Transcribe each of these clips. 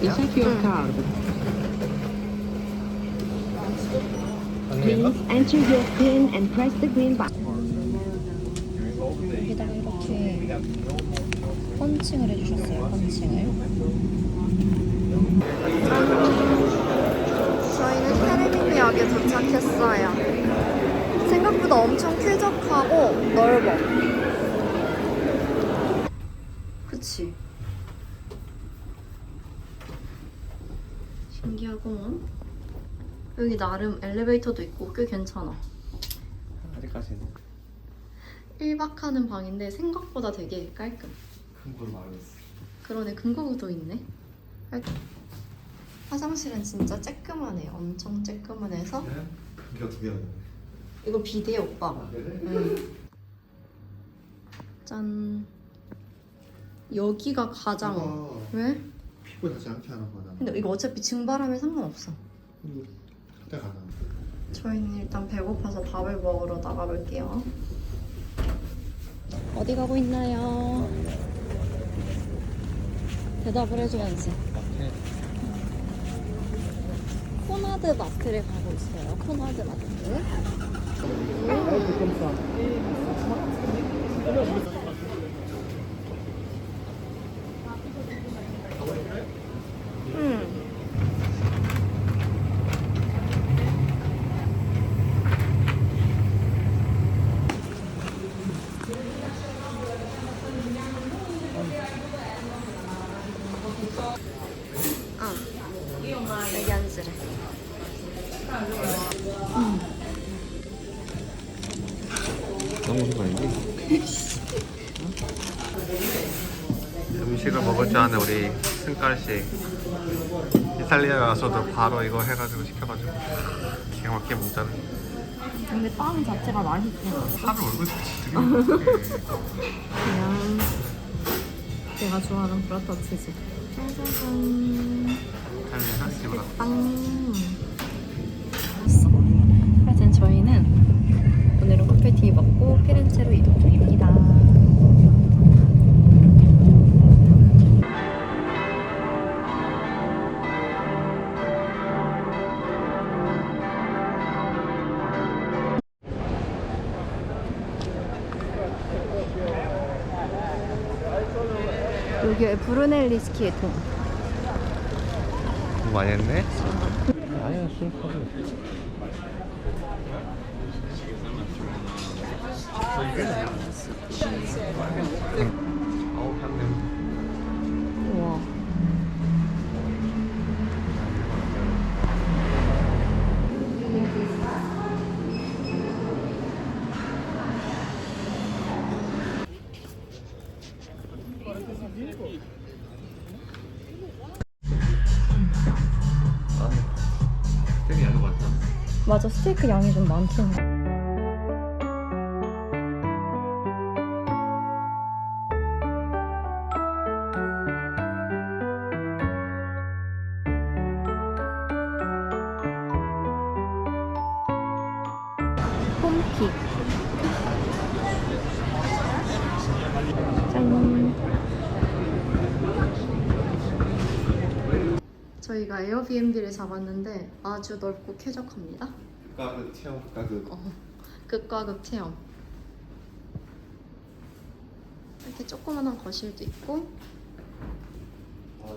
check your card. Please enter your PIN and press the green button. 여기다가 이렇게 펀칭을 해주셨어요. 펀칭을. 저희는 테레미역에 도착했어요. 생각보다 엄청 쾌적하고 넓어. 그치? 신기하구먼. 여기 나름 엘리베이터도 있고 꽤 괜찮아. 아직까지는 1박 하는 방인데 생각보다 되게 깔끔. 큰 걸로 말했어. 그러네 금고도 있네. 화장실은 진짜 쬐끄만해요. 엄청 쬐끄만해서 어떻게 해야 돼? 이거 비대 오빠. 아, 그래? 응. 짠. 여기가 가장 이거 왜? 피부에 닿지 않게 하는 거잖아. 근데 이거 어차피 증바람에 상관없어. 이거 그때 가나? 저희는 일단 배고파서 밥을 먹으러 나가볼게요. 어디 가고 있나요? 대답을 해줘야지. 코나드 마트를 가고 있어요. 코나드 마트. 아, 여기 앉으래. 너무 좋은 거 아니지? 음식을 먹을 줄 아는 우리 승깔씨 이탈리아에 와서도 바로 이거 해가지고 시켜가지고 기가 막히게 먹잖아 근데 빵 자체가 맛있어. 살을 얼굴 드리는 그냥 제가 좋아하는 브라타 치즈. 짜자잔. 빵. 맛있어. 하여튼 저희는 오늘은 커피티 먹고 피렌체로 이동 중입니다. 여기에 브루넬리 스키의 동. 돈 많이 했네? 아니야 술 향냄 우와. 맞아 스테이크 양이 좀 많긴 해. 저희가 에어비앤비를 잡았는데 아주 넓고 쾌적합니다 가그 체험 가그 어, 극과 극 체험. 이렇게 조그만한 거실도 있고 아,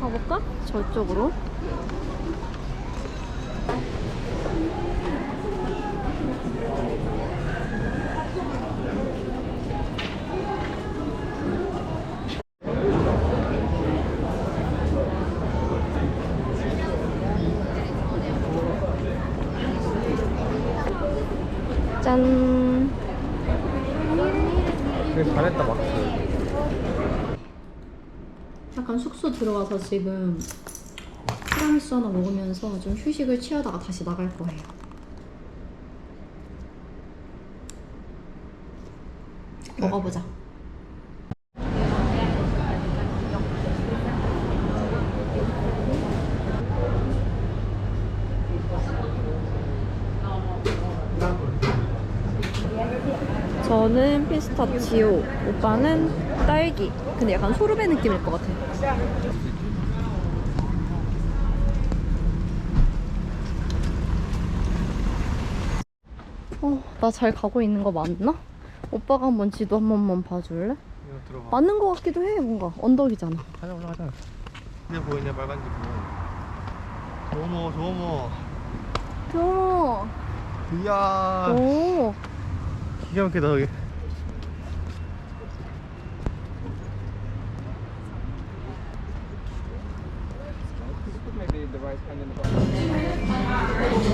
가볼까? 저쪽으로. 짠. 잘했다 막스 잠깐 숙소 들어와서 지금 티라미수 하나 먹으면서 좀 휴식을 취하다가 다시 나갈 거예요. 네. 먹어보자. 저는 피스타치오, 오빠는 딸기. 근데 약간 소르베 느낌일 것 같아. 어, 나 잘 가고 있는 거 맞나? 오빠가 한번 지도 한 번만 봐줄래? 맞는 거 같기도 해, 뭔가. 언덕이잖아. 가자 올라가자. 이제 보이네 빨간 집 보면. 조모 조모. 오, 이야. 오. 기가 막히다 여기.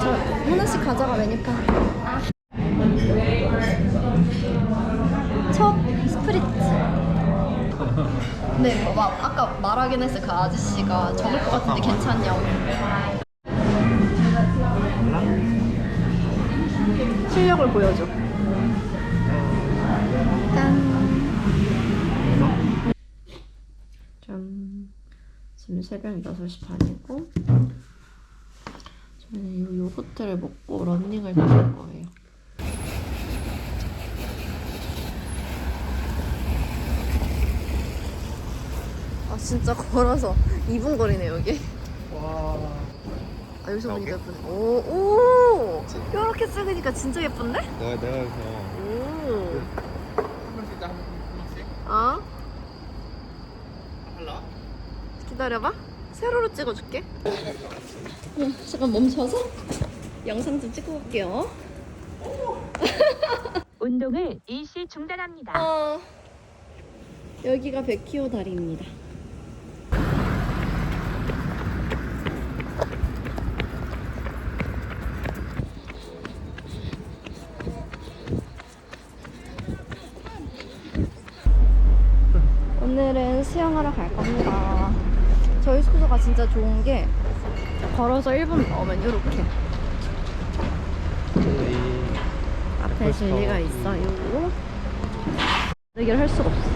저 하나씩 가져가 메뉴판. 첫 스프리츠. 네, 뭐, 막 아까 말하긴 했어 그 아저씨가 적을 것 같은데 괜찮냐고. 실력을 보여줘. 짠. 짠. 지금 새벽 6시 반이고 이 요거트를 먹고 런닝을 다닐 거예요. 아 진짜 걸어서 2분 거리네 여기. 와. 아 여기서 보니까? 예쁘네. 오, 오! 이렇게 찍으니까 진짜 예쁜데? 내가 내가 여기서 오. 한 명씩 한 명씩. 어? 할라? 기다려봐. 세로로 찍어줄게. 어, 잠깐 멈춰서 영상 좀 찍고 올게요. 운동을 일시 중단합니다. 어, 여기가 백키오 다리입니다. 오늘은 수영하러 갈 겁니다. 저희 숙소가 진짜 좋은 게 걸어서 1분 나오면 이렇게 앞에. 진리가 있어요. 얘기를 할 수가 없어.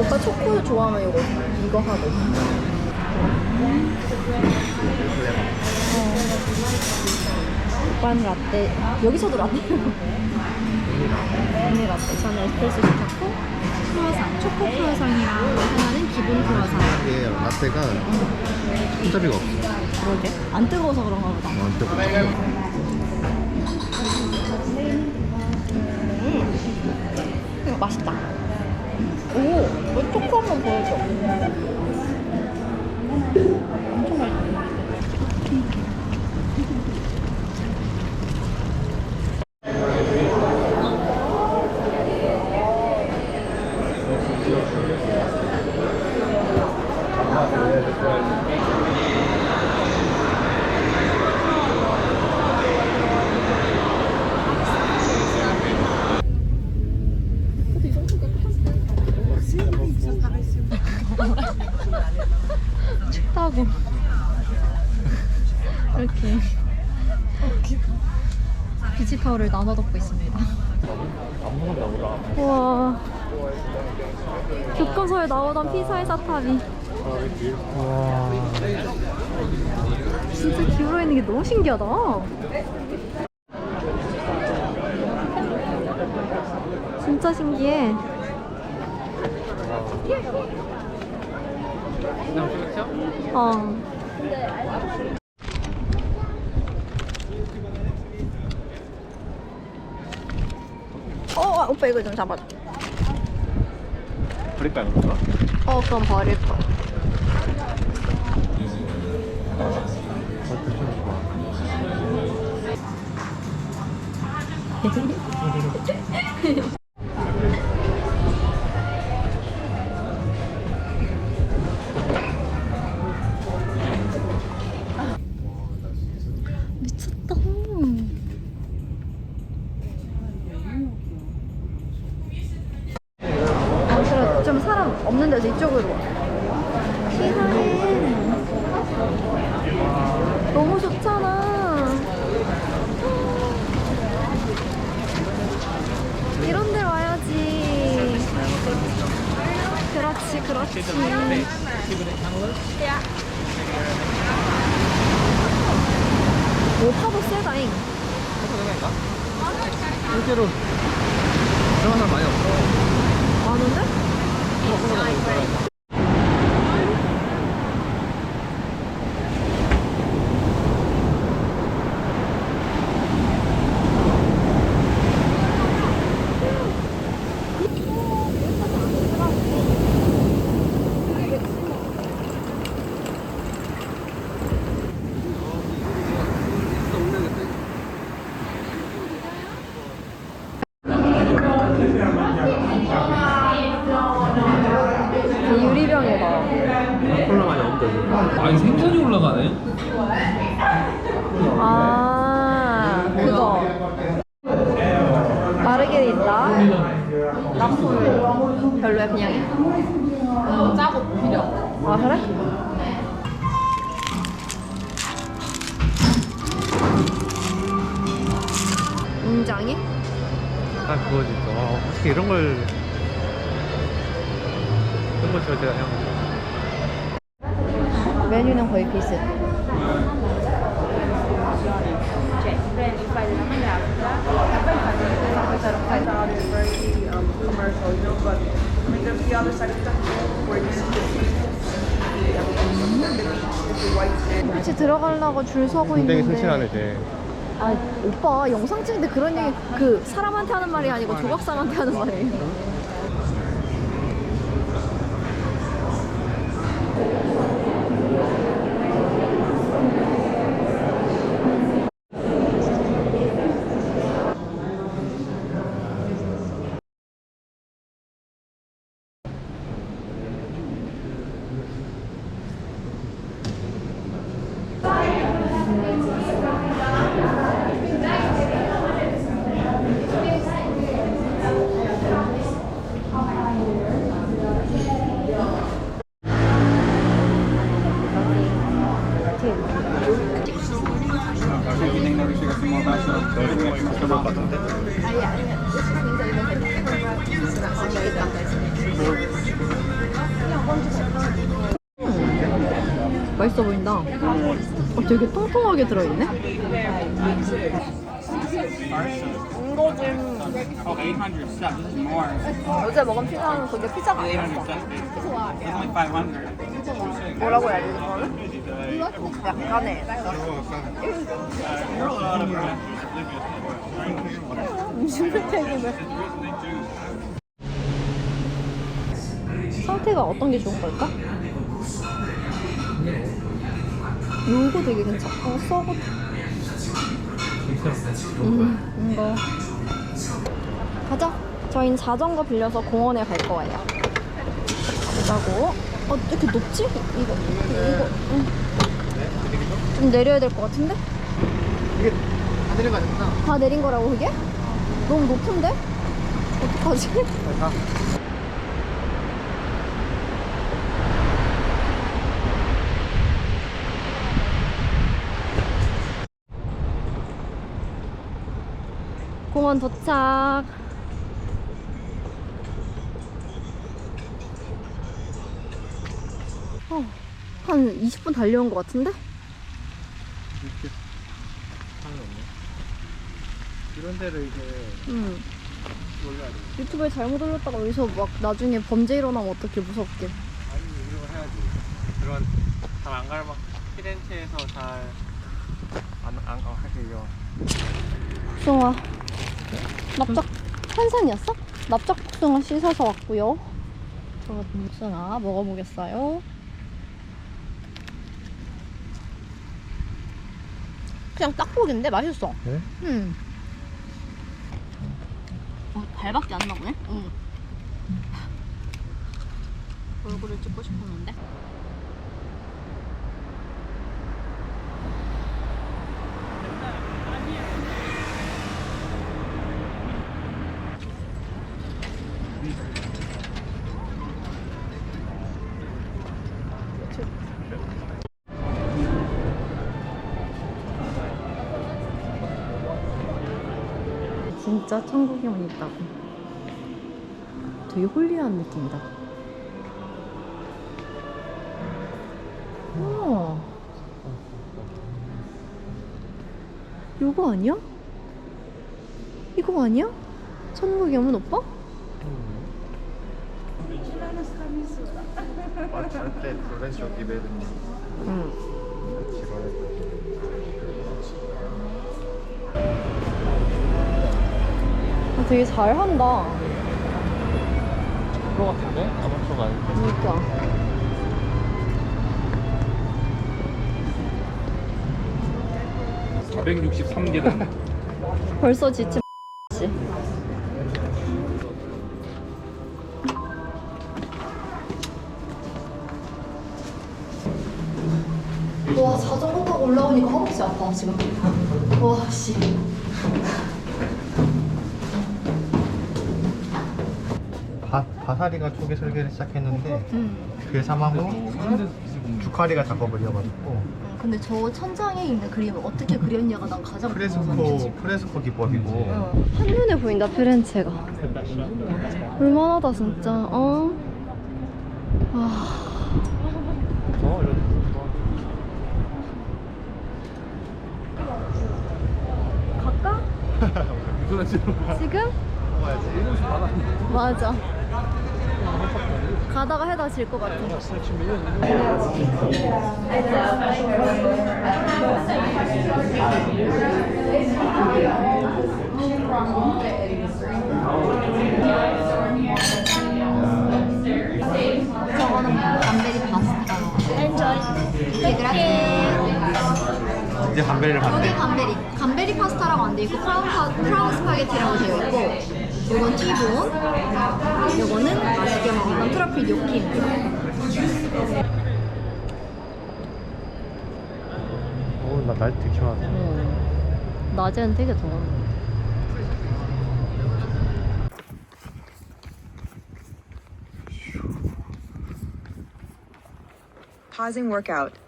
오빠 초코 좋아하면 이거 이거 하고. 어. 오빠는 라떼. 여기서도 라떼. 언니 라떼. 저는 에스프레소 시켰고 크루아상, 초코 크루아상이랑 하나는 기본 크루아상. 이게 라떼가 손잡이가 없어. 그러게. 안 뜨거워서 그런가 보다. 안 뜨거. 음. 이거 맛있다. 오, 너 초코 한번 보여줘. 엄청 맛있다. 춥다고. 이렇게. 비치파우를 나눠 덮고 있습니다. 우와. 교과서에 나오던 피사의 사탑이 와. 진짜 기울어 있는 게 너무 신기하다. 진짜 신기해. 어. 어, 이거 좀 잡아줘. 버릴까 이거? 어, 그럼 버릴 거. 그렇지, 그렇지. 오 파도 세다잉. 생각인가? 실제로 그런 사람 많이 없어. 많은데? 유리병에다. 웅장이? 딱 그거지. 또. 아, 어떻게 이런 걸 이런 걸 제가 형. 메뉴는 거의 비슷 같이 들어가려고 줄 서고 굉장히 있는데 순진하네 쟤. 아 오빠 영상 찍는데 그런 얘기 그 사람한테 하는 말이 아니고 조각상한테 하는 말이에요 맛있어 보인다 어, 되게 통통하게 들어있네 800 stuff. This is more. 어제 먹은 피자는 그게 피자가 800 stuff. It's only 500. 뭐라고 해야 되지? 약간의 음식물팩이네 상태가 어떤 게 좋은 걸까? 요거 되게 괜찮고 썩어 음 이거 가자 저희는 자전거 빌려서 공원에 갈 거예요 가자고 어 이렇게 높지? 이거 이거 응. 좀 내려야 될 것 같은데? 이게 다 내려가잖아. 다 내린 거라고 그게? 너무 높은데? 어떡하지? 가. 공원 도착. 어, 한 20분 달려온 것 같은데? 이런 데를 이제 응. 돼. 유튜브에 잘못 올렸다가 여기서 막 나중에 범죄 일어나면 어떻게 무섭게. 아니 이런 거 해야지. 그런 잘 안 갈막 피렌체에서 잘안안 하세요. 복숭아. 납작 한산이었어? 납작 복숭아 씻어서 왔고요. 저 복숭아 먹어보겠어요. 그냥 딱고기인데 맛있어. 네? 응. 어, 발밖에 안 나오네? 응. 얼굴을 찍고 싶었는데. 진짜 천국에만 있다고. 되게 홀리한 느낌이다. 어. 요거 아니야? 이거 아니야? 천국의 어문 오빠? 절대 기베르 응. 되게 잘한다. 프로 같은데? 아마추어가 아닌데. 음. 463계단. 벌써 지친 씨. 와 자전거 타고 올라오니까 허벅지 아파 지금. 와 씨. 바, 바사리가 초기 설계를 시작했는데 응. 그의 사망 후 주카리가 작업을 이어가지고 근데 저 천장에 있는 그림을 어떻게 그렸냐가 난 가장 프레스코 프레스코 기법이고 어. 한눈에 보인다 피렌체가. 얼마나다 진짜. 어. 아. 어, 이런 갈까? 지금? 맞아. 가다가 해다 질 것 같아. 저거는 밤베리 파스타. 이제 담배를 여기 봤대 감베리. 감베리 파스타라고 안 돼 있고 크라운, 파, 크라운 스파게티라고 되어 있고 요건 티본, 요거는 맛있게 먹었던 트러플 뇨끼입니다. 오나 날씨 되게 시원하다 낮에는 되게 더워. Pausing workout.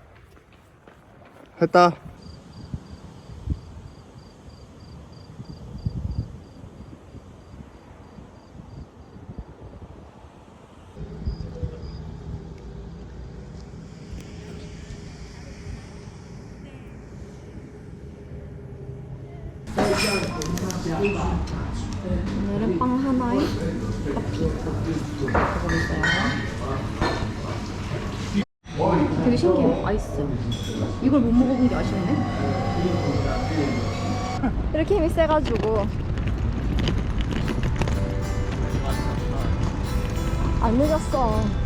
했다 오늘은 빵 하나에 커피. 먹어보세요. 아이스. 이걸 못 먹어본 게 아쉽네. 이렇게 힘이 세가지고. 안 늦었어.